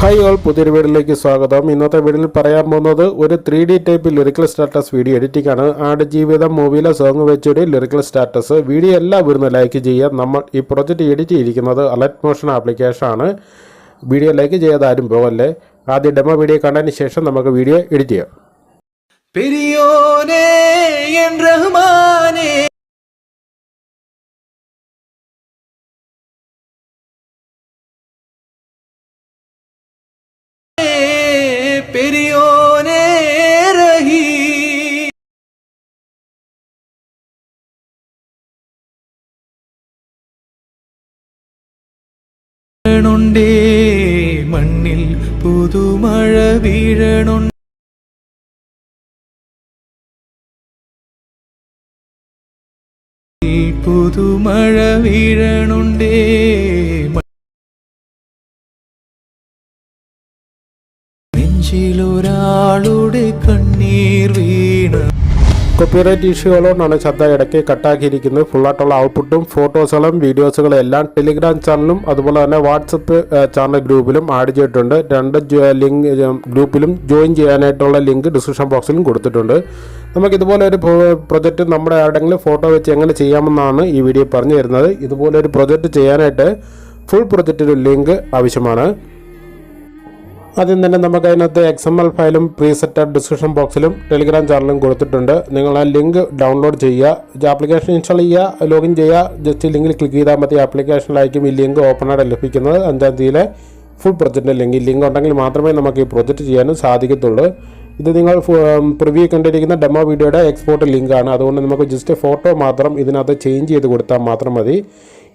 Hi all പുതിയൊരു വീഡിയോയിലേക്ക് സ്വാഗതം. ഇന്നത്തെ വീഡിയോയിൽ പറയാൻ പോകുന്നത് ഒരു three D type lyrical status video editing ആണ്. ആട് ജീവിതം മൂവിയിലെ സോങ് വെച്ചൊരു ലിറിക്കൽ സ്റ്റാറ്റസ് വീഡിയോ എല്ലാവരും ലൈക്ക് ചെയ്യാൻ നമ്മൾ ഈ പ്രൊജക്റ്റ് എഡിറ്റ് ചെയ്തിരിക്കുന്നത് അലർട്ട് മോഷൻ ആപ്ലിക്കേഷൻ ആണ്. വീഡിയോ ലൈക്ക് ചെയ്യാതാരും പോകല്ലേ ആദ്യം ഡെമോ വീഡിയോ കണ്ടതിന് ശേഷം നമുക്ക് വീഡിയോ എഡിറ്റ് ചെയ്യാം. പെരിയോനേ വീഴണുണ്ടേ മണ്ണിൽ പുതുമഴ വീഴണുണ്ട്. പുതുമഴ വീഴണുണ്ടേ നെഞ്ചിലൊരാളുടെ വീണ കോപ്പിറൈറ്റ് ഇഷ്യൂകളോടാണ് ശബ്ദ ഇടയ്ക്ക് കട്ടാക്കിയിരിക്കുന്നത്. ഫുള്ളായിട്ടുള്ള ഔട്ട്പുട്ടും ഫോട്ടോസുകളും വീഡിയോസുകളും എല്ലാം ടെലിഗ്രാം ചാനലും അതുപോലെ തന്നെ വാട്സപ്പ് ചാനൽ ഗ്രൂപ്പിലും ആഡ് ചെയ്തിട്ടുണ്ട്. രണ്ട് ലിങ്ക് ഗ്രൂപ്പിലും ജോയിൻ ചെയ്യാനായിട്ടുള്ള ലിങ്ക് ഡിസ്ക്രിപ്ഷൻ ബോക്സിലും കൊടുത്തിട്ടുണ്ട്. നമുക്ക് ഇതുപോലെ ഒരു പ്രൊജക്റ്റ് നമ്മുടെ ആരുടെങ്കിലും ഫോട്ടോ വെച്ച് എങ്ങനെ ചെയ്യാമെന്നാണ് ഈ വീഡിയോ പറഞ്ഞു തരുന്നത്. ഇതുപോലെ ഒരു പ്രൊജക്റ്റ് ചെയ്യാനായിട്ട് ഫുൾ പ്രൊജക്റ്റിന്റെ ലിങ്ക് ആവശ്യമാണ്. ആദ്യം തന്നെ നമുക്ക് അതിനകത്ത് എക്സ് എം എൽ ഫയലും പ്രീസെറ്റ് ഡിസ്ക്രിപ്ഷൻ ബോക്സിലും ടെലിഗ്രാം ചാനലും കൊടുത്തിട്ടുണ്ട്. നിങ്ങൾ ആ ലിങ്ക് ഡൗൺലോഡ് ചെയ്യുക. ആപ്ലിക്കേഷൻ ഇൻസ്റ്റാൾ ചെയ്യുക ലോഗിൻ ചെയ്യുക. ജസ്റ്റ് ലിങ്കിൽ ക്ലിക്ക് ചെയ്താൽ മതി. ആപ്ലിക്കേഷനിലായിരിക്കും ഈ ലിങ്ക് ഓപ്പൺ ആയിട്ട് ലഭിക്കുന്നത്. അഞ്ചാം തീയതിയിലെ ഫുൾ പ്രൊജക്റ്റിന്റെ ലിങ്ക് ഈ ലിങ്ക് ഉണ്ടെങ്കിൽ മാത്രമേ നമുക്ക് ഈ പ്രൊജക്റ്റ് ചെയ്യാനും സാധിക്കത്തുള്ളൂ. ഇത് നിങ്ങൾ പ്രിവ്യൂ കണ്ടിരിക്കുന്ന ഡെമോ വീഡിയോയുടെ എക്സ്പോർട്ട് ലിങ്കാണ് അതുകൊണ്ട് നമുക്ക് ജസ്റ്റ് ഫോട്ടോ മാത്രം ഇതിനകത്ത് ചേഞ്ച് ചെയ്ത് കൊടുത്താൽ മാത്രം മതി.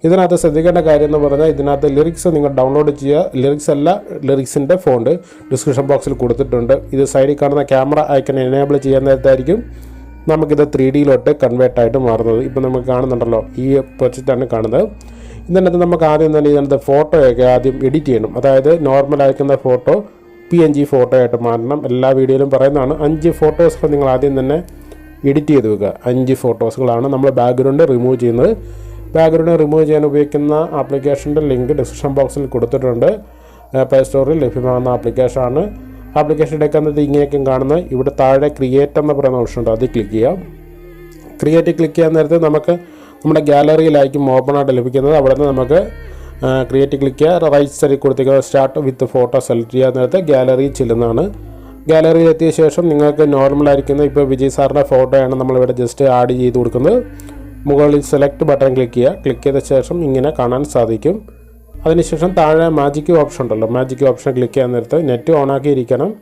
ഇതിനകത്ത് ശ്രദ്ധിക്കേണ്ട കാര്യം എന്ന് പറഞ്ഞാൽ ഇതിനകത്ത് ലിറിക്സ് നിങ്ങൾ ഡൗൺലോഡ് ചെയ്യുക. ലിറിക്സ് അല്ല ലിറിക്സിന്റെ ഫോണ്ട് ഡിസ്ക്രിപ്ഷൻ ബോക്സിൽ കൊടുത്തിട്ടുണ്ട്. ഇത് സൈഡിൽ കാണുന്ന ക്യാമറ ഐക്കൺ എനേബിൾ ചെയ്യാൻ നേരത്തായിരിക്കും നമുക്കിത് ത്രീ ഡിയിലോട്ട് കൺവേർട്ട് ആയിട്ട് മാറുന്നത്. ഇപ്പോൾ നമുക്ക് കാണുന്നുണ്ടല്ലോ ഈ പ്രൊജക്റ്റാണ് കാണുന്നത്. ഇതിനകത്ത് നമുക്ക് ആദ്യം തന്നെ ഇതിനകത്ത് ഫോട്ടോയൊക്കെ ആദ്യം എഡിറ്റ് ചെയ്യണം. അതായത് നോർമൽ അയക്കുന്ന photo P N G photo ആയിട്ട് മാറണം. എല്ലാ വീഡിയോയിലും പറയുന്നതാണ് അഞ്ച് ഫോട്ടോസ് നിങ്ങൾ ആദ്യം തന്നെ എഡിറ്റ് ചെയ്ത് വെക്കുക. അഞ്ച് ഫോട്ടോസുകളാണ് നമ്മൾ ബാക്ക്ഗ്രൗണ്ട് റിമൂവ് ചെയ്യുന്നത്. ബാക്ക്ഗ്രൗണ്ട് റിമൂവ് ചെയ്യാൻ ഉപയോഗിക്കുന്ന ആപ്ലിക്കേഷന്റെ ലിങ്ക് ഡിസ്ക്രിപ്ഷൻ ബോക്സിൽ കൊടുത്തിട്ടുണ്ട്. പ്ലേ സ്റ്റോറിൽ ലഭ്യമാകുന്ന ആപ്ലിക്കേഷനാണ് ആപ്ലിക്കേഷൻ എടുക്കുന്നത് ഇങ്ങനെയൊക്കെയും കാണുന്നത്. ഇവിടെ താഴെ ക്രിയേറ്റ് എന്ന് പറയുന്ന ഓപ്ഷൻ ഉണ്ട്. അത് ക്ലിക്ക് ചെയ്യാം. ക്രിയേറ്റ് ക്ലിക്ക് ചെയ്യാൻ നേരത്തെ നമുക്ക് നമ്മുടെ ഗാലറിയിലായിരിക്കും ഓപ്പൺ ആയിട്ട് ലഭിക്കുന്നത്. അവിടെ നിന്ന് നമുക്ക് ക്രിയേറ്റ് ക്ലിക്ക് ചെയ്യുക. റൈറ്റ് സൈഡിൽ കൊടുത്തിരിക്കുന്നത് സ്റ്റാർട്ട് വിത്ത് ഫോട്ടോ സെലക്ട് ചെയ്യാൻ നേരത്തെ ഗാലറിയിൽ ചെല്ലുന്നതാണ്. ഗാലറിയിൽ എത്തിയ ശേഷം നിങ്ങൾക്ക് നോർമലായിരിക്കുന്ന ഇപ്പോൾ വിജയ് സാറിന്റെ ഫോട്ടോയാണ് നമ്മളിവിടെ ജസ്റ്റ് ആഡ് ചെയ്ത് കൊടുക്കുന്നത്. മുകളിൽ സെലക്ട് ബട്ടൺ ക്ലിക്ക് ചെയ്യുക. ക്ലിക്ക് ചെയ്ത ശേഷം ഇങ്ങനെ കാണാൻ സാധിക്കും. അതിനുശേഷം താഴെ മാജിക് ഓപ്ഷൻ ഉണ്ടല്ലോ. മാജിക് ഓപ്ഷൻ ക്ലിക്ക് ചെയ്യാൻ നേരത്ത് നെറ്റ് ഓൺ ആക്കിയിരിക്കണം.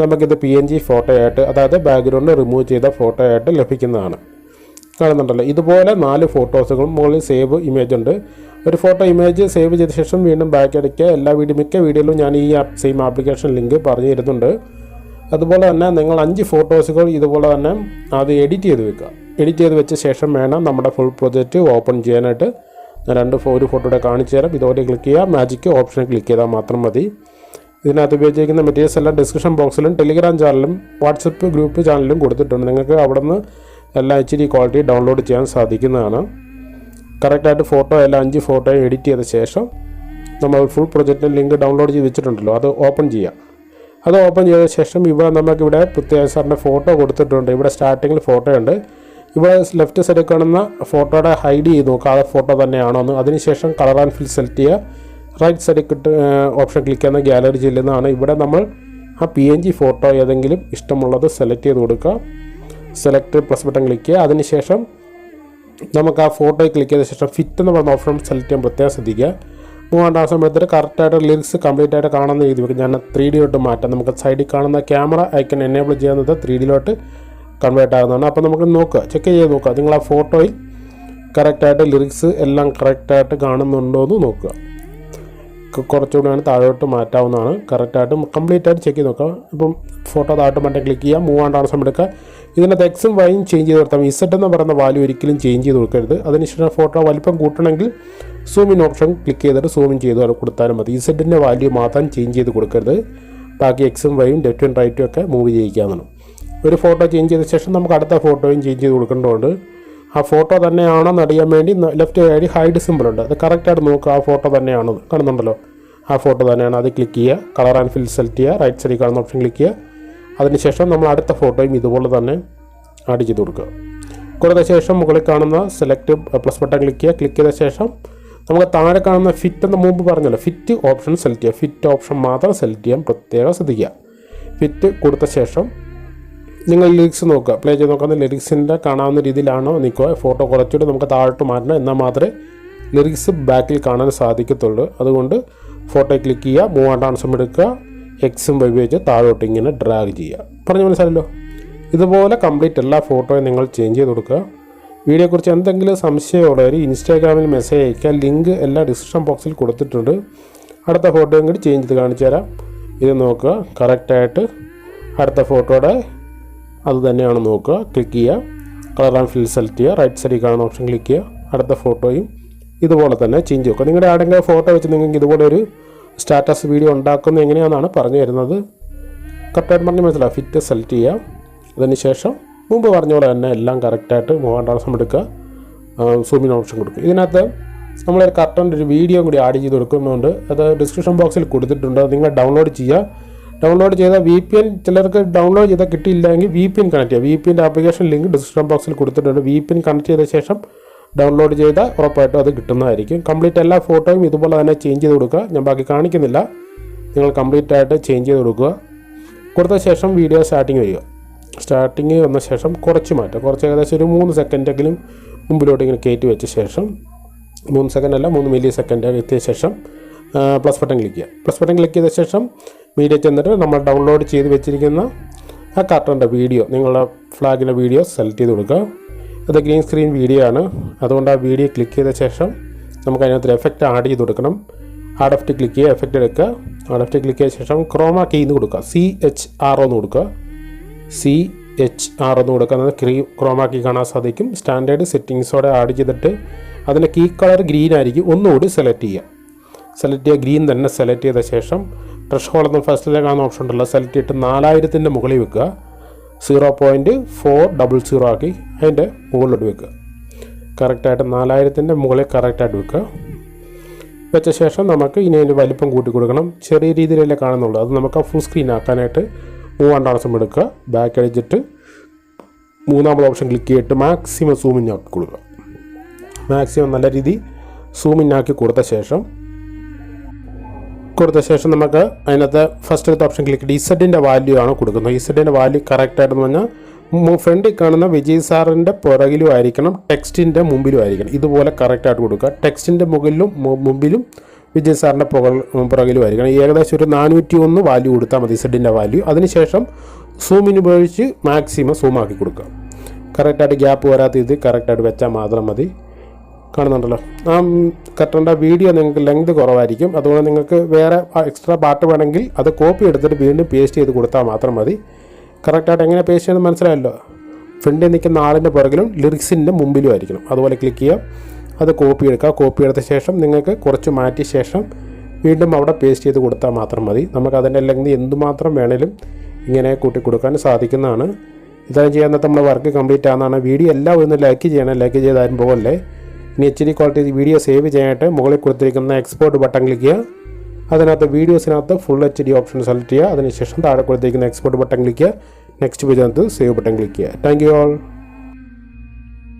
നമുക്കിത് പി എൻ ജി ഫോട്ടോ ആയിട്ട് അതായത് ബാക്ക്ഗ്രൗണ്ട് റിമൂവ് ചെയ്ത ഫോട്ടോ ആയിട്ട് ലഭിക്കുന്നതാണ്. കാണുന്നുണ്ടല്ലോ. ഇതുപോലെ നാല് ഫോട്ടോസുകളും മുകളിൽ സേവ് ഇമേജ് ഉണ്ട്. ഒരു ഫോട്ടോ ഇമേജ് സേവ് ചെയ്ത ശേഷം വീണ്ടും ബാക്ക് അടിക്കുക. എല്ലാ വീഡിയോ മിക്ക വീഡിയോയിലും ഞാൻ ഈ സെയിം ആപ്ലിക്കേഷൻ ലിങ്ക് പറഞ്ഞു തരുന്നുണ്ട് അതുപോലെ തന്നെ നിങ്ങൾ അഞ്ച് ഫോട്ടോസുകൾ ഇതുപോലെ തന്നെ അത് എഡിറ്റ് ചെയ്ത് വെക്കുക. എഡിറ്റ് ചെയ്ത് വെച്ച ശേഷം വേണം നമ്മുടെ ഫുൾ പ്രൊജക്റ്റ് ഓപ്പൺ ചെയ്യാനായിട്ട്. ഞാൻ രണ്ട് ഒരു ഫോട്ടോയുടെ കാണിച്ചു തരാം. ഇതുപോലെ ക്ലിക്ക് ചെയ്യുക മാജിക്ക് ഓപ്ഷൻ ക്ലിക്ക് ചെയ്താൽ മാത്രം മതി. ഇതിനകത്ത് ഉപയോഗിച്ചിരിക്കുന്ന മെറ്റീരിയൽസ് എല്ലാം ഡിസ്ക്രിപ്ഷൻ ബോക്സിലും ടെലിഗ്രാം ചാനലും വാട്സപ്പ് ഗ്രൂപ്പ് ചാനലിലും കൊടുത്തിട്ടുണ്ട്. നിങ്ങൾക്ക് അവിടെ നിന്ന് എല്ലാം എച്ച് ഡി ക്വാളിറ്റി ഡൗൺലോഡ് ചെയ്യാൻ സാധിക്കുന്നതാണ്. കറക്റ്റായിട്ട് ഫോട്ടോ എല്ലാം അഞ്ച് ഫോട്ടോ എഡിറ്റ് ചെയ്ത ശേഷം നമ്മൾ ഫുൾ പ്രൊജക്റ്റിന്റെ ലിങ്ക് ഡൗൺലോഡ് ചെയ്ത് വെച്ചിട്ടുണ്ടല്ലോ അത് ഓപ്പൺ ചെയ്യാം. അത് ഓപ്പൺ ചെയ്ത ശേഷം ഇവിടെ നമുക്കിവിടെ പ്രത്യേക സാറിന്റെ ഫോട്ടോ കൊടുത്തിട്ടുണ്ട്. ഇവിടെ സ്റ്റാർട്ടിങ്ങിൽ ഫോട്ടോ ഉണ്ട്. ഇവിടെ ലെഫ്റ്റ് സൈഡിൽ കാണുന്ന ഫോട്ടോയുടെ ഹൈഡ് ചെയ്ത് നോക്കുക ആ ഫോട്ടോ തന്നെയാണോ എന്ന്. അതിനുശേഷം കളർ ആൻഡ് ഫിൽ സെലക്ട് ചെയ്യുക. റൈറ്റ് സൈഡിൽ കിട്ട് ഓപ്ഷൻ ക്ലിക്ക് ചെയ്യുന്ന ഗാലറി ചെല്ലുന്നതാണ് ഇവിടെ നമ്മൾ ആ പി എൻ ജി ഫോട്ടോ ഏതെങ്കിലും ഇഷ്ടമുള്ളത് സെലക്ട് ചെയ്ത് കൊടുക്കുക. സെലക്ട് പ്ലസ് ബട്ടൺ ക്ലിക്ക് ചെയ്യുക. അതിനുശേഷം നമുക്ക് ആ ഫോട്ടോയിൽ ക്ലിക്ക് ചെയ്ത ശേഷം ഫിറ്റ് എന്ന് പറഞ്ഞ ഓപ്ഷൻ സെലക്ട് ചെയ്യാൻ പ്രത്യേകം ശ്രദ്ധിക്കുക. മൂവാണ്ട് ആ എടുത്തിട്ട് കറക്റ്റായിട്ട് ലിറിക്സ് കംപ്ലീറ്റ് ആയിട്ട് കാണുന്ന രീതി വെക്കും ഞാൻ ത്രീ ഡിയിലോട്ട് മാറ്റാം. നമുക്ക് സൈഡിൽ കാണുന്ന ക്യാമറ ഐക്കൺ എനേബിൾ ചെയ്യുന്നത് ത്രീ ഡിയിലോട്ട് കൺവേർട്ട് ആകുന്നതാണ് അപ്പോൾ നമുക്ക് നോക്കുക. ചെക്ക് ചെയ്ത് നോക്കുക. നിങ്ങൾ ആ ഫോട്ടോയിൽ കറക്റ്റായിട്ട് ലിറിക്സ് എല്ലാം കറക്റ്റായിട്ട് കാണുന്നുണ്ടോ എന്ന് നോക്കുക. കുറച്ചുകൂടി കുറച്ചുകൂടിയാണ് താഴോട്ട് മാറ്റാവുന്നതാണ്. കറക്റ്റായിട്ട് കംപ്ലീറ്റ് ആയിട്ട് ചെക്ക് ചെയ്ത് നോക്കുക. ഇപ്പം ഫോട്ടോ താഴോട്ട് മറ്റേ ക്ലിക്ക് ചെയ്യുക. മൂവാം ട്രാൻസ്ഫോം എടുക്കുക. ഇതിനകത്ത് എക്സും വൈയും ചേഞ്ച് ചെയ്ത് കൊടുത്താൽ ഇസഡ് എന്ന് പറയുന്ന വാല്യൂ ഒരിക്കലും ചേഞ്ച് ചെയ്ത് കൊടുക്കരുത്. അതിനുശേഷം ഫോട്ടോ വലിപ്പം കൂട്ടണമെങ്കിൽ സൂം ഇൻ ഓപ്ഷൻ ക്ലിക്ക് ചെയ്തിട്ട് സൂം ചെയ്ത് കൊടുത്താലും മതി. ഇസഡിന്റെ വാല്യൂ മാത്രം ചേഞ്ച് ചെയ്ത് കൊടുക്കരുത്. ബാക്കി എക്സും വൈയും ലെഫ്റ്റും റൈറ്റും ഒക്കെ മൂവ് ചെയ്യിക്കാവുന്നതാണ്. ഒരു ഫോട്ടോ ചേഞ്ച് ചെയ്ത ശേഷം നമുക്ക് അടുത്ത ഫോട്ടോയും ചേഞ്ച് ചെയ്ത് കൊടുക്കേണ്ടതുണ്ട്. ആ ഫോട്ടോ തന്നെയാണോ എന്നറിയാൻ വേണ്ടി ലെഫ്റ്റ് സൈഡിൽ ഹൈഡ് സിമ്പിൾ ഉണ്ട്. അത് കറക്റ്റായിട്ട് നോക്കുക ആ ഫോട്ടോ തന്നെയാണോ കാണുന്നുണ്ടല്ലോ. ആ ഫോട്ടോ തന്നെയാണ് അത് ക്ലിക്ക് ചെയ്യുക. കളർ ആൻഡ് ഫിൽ സെലക്ട് ചെയ്യുക. റൈറ്റ് സൈഡിൽ കാണുന്ന ഓപ്ഷൻ ക്ലിക്ക് ചെയ്യുക. അതിനുശേഷം നമ്മൾ അടുത്ത ഫോട്ടോയും ഇതുപോലെ തന്നെ ആഡ് ചെയ്ത് കൊടുക്കുക. കൊടുത്ത ശേഷം മുകളിൽ കാണുന്ന സെലക്ട് പ്ലസ് ബട്ടൺ ക്ലിക്ക് ചെയ്യുക. ക്ലിക്ക് ചെയ്ത ശേഷം നമുക്ക് താഴെ കാണുന്ന ഫിറ്റ് എന്ന് മുമ്പ് പറഞ്ഞല്ലോ. ഫിറ്റ് ഓപ്ഷൻ സെലക്ട് ചെയ്യുക. ഫിറ്റ് ഓപ്ഷൻ മാത്രം സെലക്ട് ചെയ്യാൻ പ്രത്യേകം ശ്രദ്ധിക്കുക. ഫിറ്റ് കൊടുത്ത ശേഷം നിങ്ങൾ ലിറിക്സ് നോക്കുക. പ്ലേ ചെയ്ത് നോക്കുന്ന ലിറിക്സിന്റെ കാണാവുന്ന രീതിയിലാണോ നിൽക്കുക? ഫോട്ടോ കുറച്ചുകൂടി നമുക്ക് താഴോട്ട് മാറ്റണം. എന്നാൽ മാത്രമേ ലിറിക്സ് ബാക്കിൽ കാണാൻ സാധിക്കത്തുള്ളൂ. അതുകൊണ്ട് ഫോട്ടോ ക്ലിക്ക് ചെയ്യുക മൂവ് ഡാൻസും എടുക്കുക എക്സും വൈ വെച്ച് താഴോട്ട് ഇങ്ങനെ ഡ്രാഗ് ചെയ്യുക. പറഞ്ഞു മനസ്സിലല്ലോ ഇതുപോലെ കംപ്ലീറ്റ് എല്ലാ ഫോട്ടോയും നിങ്ങൾ ചേഞ്ച് ചെയ്ത് കൊടുക്കുക. വീഡിയോയെക്കുറിച്ച് എന്തെങ്കിലും സംശയമുള്ളവർ ഇൻസ്റ്റാഗ്രാമിൽ മെസ്സേജ് അയക്കുക ലിങ്ക് എല്ലാ ഡിസ്ക്രിപ്ഷൻ ബോക്സിൽ കൊടുത്തിട്ടുണ്ട്. അടുത്ത ഫോട്ടോയും കൂടി ചേഞ്ച് ചെയ്ത് കാണിച്ചു തരാം. ഇത് നോക്കുക. കറക്റ്റായിട്ട് അടുത്ത ഫോട്ടോയുടെ അത് തന്നെയാണ് നോക്കുക. ക്ലിക്ക് ചെയ്യുക. കളർ ആൻഡ് ഫിൽ സെലക്ട് ചെയ്യുക. റൈറ്റ് സൈഡിൽ കാണുന്ന ഓപ്ഷൻ ക്ലിക്ക് ചെയ്യുക. അടുത്ത ഫോട്ടോയും ഇതുപോലെ തന്നെ ചേഞ്ച് ചെയ്യുക നിങ്ങളുടെ ആരെങ്കിലും ഫോട്ടോ വെച്ച് നിങ്ങൾക്ക് ഇതുപോലെ ഒരു സ്റ്റാറ്റസ് വീഡിയോ ഉണ്ടാക്കുന്നത് എങ്ങനെയാണെന്നാണ് പറഞ്ഞു തരുന്നത്. കറക്റ്റായിട്ട് പറഞ്ഞ് മനസ്സിലാവും ഫിറ്റ് സെലക്ട് ചെയ്യുക. അതിന് ശേഷം മുമ്പ് പറഞ്ഞ പോലെ തന്നെ എല്ലാം കറക്റ്റായിട്ട് മൂവാം ട്രാൻസം എടുക്കുക. സൂമിൻ ഓപ്ഷൻ കൊടുക്കുക. ഇതിനകത്ത് നമ്മളൊരു കറക്റ്റ് ഒരു വീഡിയോ കൂടി ആഡ് ചെയ്ത് കൊടുക്കുന്നുണ്ട് അത് ഡിസ്ക്രിപ്ഷൻ ബോക്സിൽ കൊടുത്തിട്ടുണ്ട്. നിങ്ങൾ ഡൗൺലോഡ് ചെയ്യുക. ഡൗൺലോഡ് ചെയ്ത വി പി എൻ ചിലർക്ക് ഡൗൺലോഡ് ചെയ്താൽ കിട്ടിയില്ലെങ്കിൽ വി പി എൻ കണക്ട് ചെയ്യുക വി പി എന്റെ ആപ്ലിക്കേഷൻ ലിങ്ക് ഡിസ്ക്രിപ്ഷൻ ബോക്സിൽ കൊടുത്തിട്ടുണ്ട്. വി പി എൻ കണക്ട് ചെയ്ത ശേഷം ഡൗൺലോഡ് ചെയ്താൽ ഉറപ്പായിട്ടും അത് കിട്ടുന്നതായിരിക്കും. കംപ്ലീറ്റ് എല്ലാ ഫോട്ടോയും ഇതുപോലെ തന്നെ ചേഞ്ച് ചെയ്ത് കൊടുക്കുക. ഞാൻ ബാക്കി കാണിക്കുന്നില്ല. നിങ്ങൾ കംപ്ലീറ്റ് ആയിട്ട് ചേഞ്ച് ചെയ്ത് കൊടുക്കുക. കൊടുത്ത ശേഷം വീഡിയോ സ്റ്റാർട്ടിങ് വരിക സ്റ്റാർട്ടിങ് വന്ന ശേഷം കുറച്ച് മാറ്റുക കുറച്ച് ഏകദേശം ഒരു മൂന്ന് സെക്കൻഡെങ്കിലും മുമ്പിലോട്ട് ഇങ്ങനെ കയറ്റി വെച്ച ശേഷം മൂന്ന് സെക്കൻഡ് അല്ല മൂന്ന് മില്ലി സെക്കൻഡ് എത്തിയ ശേഷം പ്ലസ് ബട്ടൺ ക്ലിക്ക് ചെയ്യുക. പ്ലസ് ബട്ടൺ ക്ലിക്ക് ചെയ്ത ശേഷം മീഡിയ ചെന്നിട്ട് നമ്മൾ ഡൗൺലോഡ് ചെയ്ത് വെച്ചിരിക്കുന്ന ആ കാർട്ടൂണിന്റെ വീഡിയോ നിങ്ങളുടെ ഫ്ലാഗിന്റെ വീഡിയോ സെലക്ട് ചെയ്ത് കൊടുക്കുക. അത് ഗ്രീൻ സ്ക്രീൻ വീഡിയോ ആണ്. അതുകൊണ്ട് ആ വീഡിയോ ക്ലിക്ക് ചെയ്ത ശേഷം നമുക്ക് അതിനകത്ത് എഫക്റ്റ് ആഡ് ചെയ്ത് കൊടുക്കണം. ആഡ് എഫ്റ്റ് ക്ലിക്ക് ചെയ്യുക എഫക്റ്റ് എടുക്കുക. ആഡ് എഫ്റ്റ് ക്ലിക്ക് ചെയ്ത ശേഷം ക്രോമ കീന്ന് കൊടുക്കുക. സി എച്ച് ആർ എന്ന് കൊടുക്കുക. സി എച്ച് ആർ എന്ന് കൊടുക്കുന്നത് ക്രീ കീ കാണാൻ സാധിക്കും. സ്റ്റാൻഡേർഡ് സെറ്റിങ്സോടെ ആഡ് ചെയ്തിട്ട് അതിന്റെ കീ കളർ ഗ്രീൻ ആയിരിക്കും. ഒന്നുകൂടി സെലക്ട് ചെയ്യുക. സെലക്ട് ചെയ്യുക ഗ്രീൻ തന്നെ സെലക്ട് ചെയ്ത ശേഷം ട്രഷ് ഹോൾ എന്ന കാണുന്ന ഓപ്ഷൻ ഉണ്ടല്ലോ. സെലക്ട് ചെയ്തിട്ട് നാലായിരത്തിന്റെ മുകളിൽ വെക്കുക. Zero point four double zero ആക്കി അതിന്റെ മുകളിലോട്ട് വെക്കുക. കറക്റ്റായിട്ട് നാലായിരത്തിന്റെ മുകളിൽ കറക്റ്റായിട്ട് വെക്കുക. വെച്ച ശേഷം നമുക്ക് ഇനി അതിന്റെ വലിപ്പം കൂട്ടി കൊടുക്കണം. ചെറിയ രീതിയിലല്ലേ കാണുന്നുള്ളൂ. അത് നമുക്ക് ഫുൾ സ്ക്രീൻ ആക്കാനായിട്ട് മൂവാണ്ട് ആവശ്യം എടുക്കുക. ബാക്ക് അടിച്ചിട്ട് മൂന്നാമത് ഓപ്ഷൻ ക്ലിക്ക് ചെയ്തിട്ട് മാക്സിമം സൂമിൻ ആക്കി കൊടുക്കുക. മാക്സിമം നല്ല രീതി സൂമിൻ ആക്കി കൊടുത്ത ശേഷം കൊടുത്ത ശേഷം നമുക്ക് അതിനകത്ത് ഫസ്റ്റ് ഓപ്ഷൻ ക്ലിക്ക് ചെയ്ത് ഇസഡിന്റെ വാല്യൂ ആണ് കൊടുക്കുന്നത്. ഇസഡിന്റെ വാല്യൂ കറക്റ്റായിട്ടെന്ന് പറഞ്ഞാൽ ഫ്രണ്ടിൽ കാണുന്ന വിജയ് സാറിന്റെ പുറകിലും ആയിരിക്കണം ടെക്സ്റ്റിന്റെ മുമ്പിലും ആയിരിക്കണം. ഇതുപോലെ കറക്റ്റായിട്ട് കൊടുക്കുക. ടെക്സ്റ്റിന്റെ മുകളിലും മുമ്പിലും വിജയ് സാറിന്റെ പുകൾ പുറകിലും ആയിരിക്കണം. ഏകദേശം ഒരു നാനൂറ്റി ഒന്ന് വാല്യൂ കൊടുത്താൽ മതി സെഡിന്റെ വാല്യൂ അതിനുശേഷം സൂമിന് ഉപയോഗിച്ച് മാക്സിമം സൂം ആക്കി കൊടുക്കുക. കറക്റ്റായിട്ട് ഗ്യാപ്പ് വരാത്ത ഇത് കറക്റ്റായിട്ട് വെച്ചാൽ മാത്രം മതി. കാണുന്നുണ്ടല്ലോ. ആ കട്ടേണ്ട വീഡിയോ നിങ്ങൾക്ക് ലെങ്ത് കുറവായിരിക്കും. അതുകൊണ്ട് നിങ്ങൾക്ക് വേറെ എക്സ്ട്രാ പാർട്ട് വേണമെങ്കിൽ അത് കോപ്പി എടുത്തിട്ട് വീണ്ടും പേസ്റ്റ് ചെയ്ത് കൊടുത്താൽ മാത്രം മതി. കറക്റ്റായിട്ട് എങ്ങനെ പേസ്റ്റ് ചെയ്യുന്നത് മനസ്സിലായല്ലോ? ഫ്രണ്ടിൽ നിൽക്കുന്ന ആളിന്റെ പുറകിലും ലിറിക്സിന്റെ മുമ്പിലും ആയിരിക്കണം. അതുപോലെ ക്ലിക്ക് ചെയ്യുക അത് കോപ്പി എടുക്കുക. കോപ്പി എടുത്ത ശേഷം നിങ്ങൾക്ക് കുറച്ച് മാറ്റിയ ശേഷം വീണ്ടും അവിടെ പേസ്റ്റ് ചെയ്ത് കൊടുത്താൽ മാത്രം മതി. നമുക്ക് അതിന്റെ ലെങ്ത് എന്തുമാത്രം വേണേലും ഇങ്ങനെ കൂട്ടി കൊടുക്കാൻ സാധിക്കുന്നതാണ്. ഇതാണ് ചെയ്യാൻ നമ്മൾ വർക്ക് കംപ്ലീറ്റ് ആണെന്നാണ്. വീഡിയോ എല്ലാം ഒന്ന് ലൈക്ക് ചെയ്യണം. ലൈക്ക് ചെയ്താലും പോകല്ലേ ഇനി H D quality video save ചെയ്യാനായിട്ട് മുകളിൽ കൊടുത്തിരിക്കുന്ന എക്സ്പോർട്ട് ബട്ടൺ ക്ലിക്ക് ചെയ്യുക. അതിനകത്ത് വീഡിയോസിനകത്ത് full H D option select ചെയ്യുക. അതിനുശേഷം താഴെ കൊടുത്തിരിക്കുന്ന എക്സ്പോർട്ട് ബട്ടൺ ക്ലിക്ക് ചെയ്യുക. നെക്സ്റ്റ് പേജിനകത്ത് സേവ് ബട്ടൺ ക്ലിക്ക് ചെയ്യുക. Thank you all